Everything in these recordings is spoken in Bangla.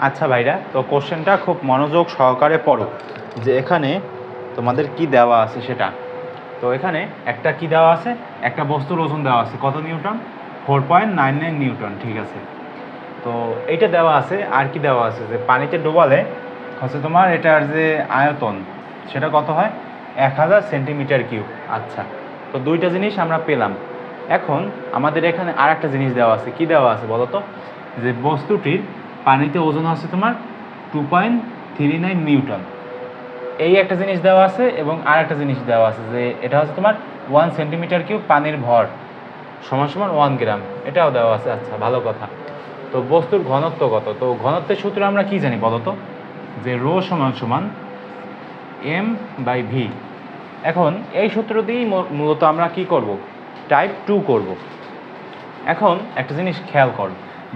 আচ্ছা ভাইরা, তো কোশ্চেনটা খুব মনোযোগ সহকারে পড়ো যে এখানে তোমাদের কি দেওয়া আছে সেটা। তো এখানে একটা কি দেওয়া আছে? একটা বস্তুর ওজন দেওয়া আছে। কত newton? Four point nine nine newton, ঠিক আছে। তো এইটা দেওয়া আছে। আর কি দেওয়া আছে? যে পানিতে ডোবালে, হচ্ছে তোমার এটার যে আয়তন, সেটা কত হয়? এক হাজার সেন্টিমিটার কিউব। আচ্ছা তো দুইটা জিনিস আমরা পেলাম। এখন আমাদের এখানে আর একটা জিনিস দেওয়া আছে। কি দেওয়া আছে বলো তো যে বস্তুটির পানিতে ওজন আছে তোমার two point three nine newton. এই একটা জিনিস দেওয়া আছে এবং আর একটা জিনিস দেওয়া আছে যে এটা হচ্ছে তোমার ওয়ান সেন্টিমিটার কিউব পানির ভর, সমান সমান ওয়ান গ্রাম এটাও দেওয়া আছে আচ্ছা ভালো কথা। তো বস্তুর ঘনত্ব কত? তো ঘনত্বের সূত্র আমরা কি জানি বলো তো? যে রো সমান সমান এম বাই ভি এখন এই সূত্র দিয়েই মূলত আমরা কি করব? টাইপ টু করব। এখন একটা জিনিস খেয়াল কর।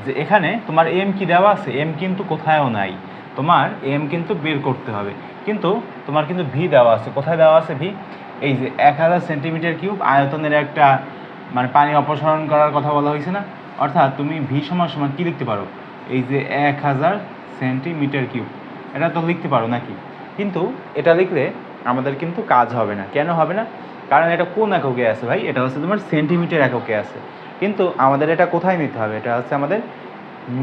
যে এখানে তোমার এম কি দেওয়া আছে? এম কিন্তু কোথায়ও নাই। তোমার এম কিন্তু বের করতে হবে। কিন্তু তোমার কিন্তু ভি দেওয়া আছে। কোথায় দেওয়া আছে ভি এই যে এক হাজার সেন্টিমিটার কিউব আয়তনের একটা মানে পানি অপসারণ করার কথা বলা হয়েছে না? অর্থাৎ তুমি ভি সমান সমান কী লিখতে পারো? এই যে এক হাজার সেন্টিমিটার কিউব। এটা তো লিখতে পারো নাকি? কিন্তু এটা লিখলে আমাদের কিন্তু কাজ হবে না। কেন হবে না? কারণ এটা কোন এককে আছে ভাই? এটা হচ্ছে তোমার সেন্টিমিটার এককে আছে। কিন্তু আমাদের এটা কোথায় নিতে হবে? এটা হচ্ছে আমাদের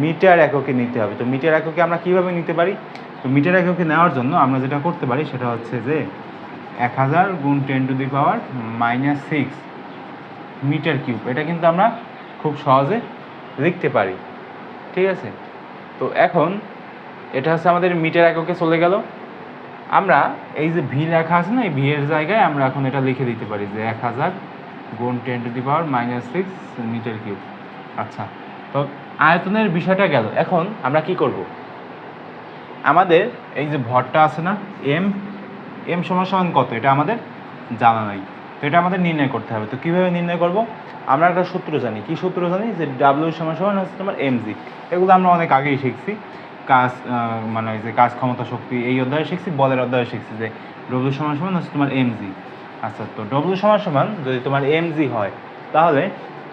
মিটার এককে নিতে হবে। তো মিটার এককে আমরা কীভাবে নিতে পারি? তো মিটার এককে নেওয়ার জন্য আমরা যেটা করতে পারি সেটা হচ্ছে যে এক হাজার গুণ ten to the power minus six metre cube. এটা কিন্তু আমরা খুব সহজে লিখতে পারি। ঠিক আছে? তো এখন এটা হচ্ছে আমাদের মিটার এককে চলে গেল। আমরা এই যে ভি লেখা আছে না, এই ভি এর জায়গায় আমরা এখন এটা লিখে দিতে পারি যে এক হাজার গুণ ten to the power minus six metre cube আচ্ছা তো আয়তনের বিষয়টা গেল। এখন আমরা কি করব? আমাদের এই যে ভরটা আছে না এম এম সমান সমান কত? এটা আমাদের জানা নাই। তো এটা আমাদের নির্ণয় করতে হবে। তো কীভাবে নির্ণয় করব? আমরা একটা সূত্র জানি। কি সূত্র জানি? যে ডাব্লিউ সমান সমান হচ্ছে তোমার এমজি এগুলো আমরা অনেক আগেই শিখছি। কাজ মানে যে কাজ ক্ষমতা শক্তি এই অধ্যায়ে শিখছি, বলের অধ্যায়ে শিখছি যে ডব্লিউ সমান সমান হচ্ছে তোমার এমজি আচ্ছা তো ডব্লিউ সমান সমান যদি তোমার এম জি হয়, তাহলে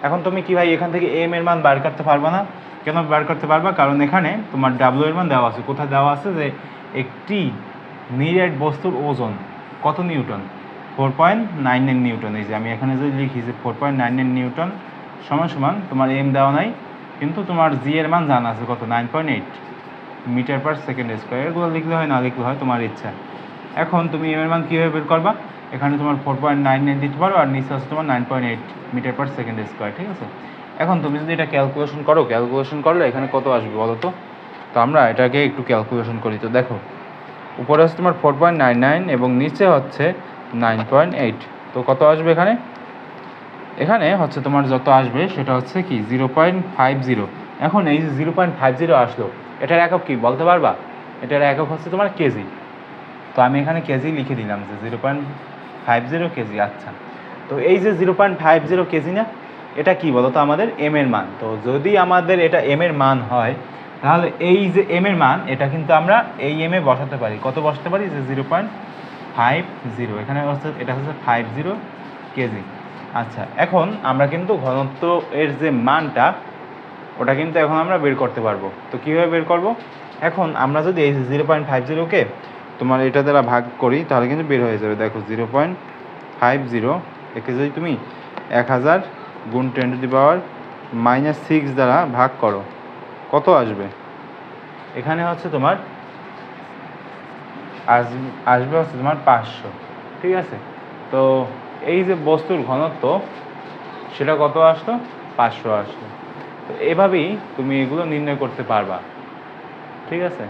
এখন তুমি কি ভাই এখান থেকে এম এর মান বার করতে পারবা না? কেন বার করতে পারবা? কারণ এখানে তোমার ডাব্লিউ এর মান দেওয়া আছে। কোথায় দেওয়া আছে? যে একটি নিরেট বস্তুর ওজন কত newton? Four point nine nine newton. এই যে আমি এখানে যদি লিখি যে four point nine nine newton সমান সমান তোমার এম দেওয়া নাই, কিন্তু তোমার জি এর মান জানা আছে কত? Nine point eight metre per second square এগুলো লিখলে হয়, না লিখলে হয়, তোমার ইচ্ছা। এখন তুমি এম এর মান কীভাবে বের করবা? এখানে তোমার ফোর পয়েন্ট নাইন নাইন দিতে পারো আর নিচে আছে তোমার nine point eight metre per second square ঠিক আছে? এখন তুমি যদি এটা ক্যালকুলেশন করো ক্যালকুলেশন করলে এখানে কত আসবে বলো তো? তো আমরা এটাকে একটু ক্যালকুলেশন করি। তো দেখো, উপরে হচ্ছে তোমার ফোর পয়েন্ট নাইন নাইন এবং নিচে হচ্ছে নাইন পয়েন্ট এইট তো কত আসবে এখানে? এখানে হচ্ছে তোমার যত আসবে সেটা হচ্ছে কি? জিরো পয়েন্ট ফাইভ জিরো এখন এই যে জিরো পয়েন্ট ফাইভ জিরো আসলো, এটার একক কি বলতে পারবা? এটার একক হচ্ছে তোমার কেজি। তো আমি এখানে কেজি লিখে দিলাম যে zero point five zero KG আচ্ছা। তো এই যে zero point five zero KG না, এটা কি বলো তো আমাদের? এম এর মান। তো যদি আমাদের এটা এম এর মান হয়, তাহলে এই যে এম এর মান, এটা কিন্তু আমরা এই এম এ বসাতে পারি। কত বসাতে পারি? যে জিরো পয়েন্ট ফাইভ জিরো। এখানে হচ্ছে, এটা হচ্ছে ফাইভ জিরো কেজি। আচ্ছা এখন আমরা কিন্তু ঘনত্ব এর যে মানটা, ওটা কিন্তু এখন আমরা বের করতে পারব। তো কীভাবে বের করব? এখন আমরা যদি এই জিরো পয়েন্ট ফাইভ জিরোকে তোমার এটা দ্বারা ভাগ করি, তাহলে কিন্তু বের হয়ে যাবে। দেখো জিরো পয়েন্ট ফাইভ জিরো একে যদি তুমি এক হাজার গুণ ten to the power minus six দ্বারা ভাগ করো, কত আসবে? এখানে হচ্ছে তোমার আসবে আসবে হচ্ছে তোমার পাঁচশো, ঠিক আছে? তো এই যে বস্তুর ঘনত্ব, সেটা কত আসলো পাঁচশো আসলো তো এভাবেই তুমি এগুলো নির্ণয় করতে পারবা, ঠিক আছে?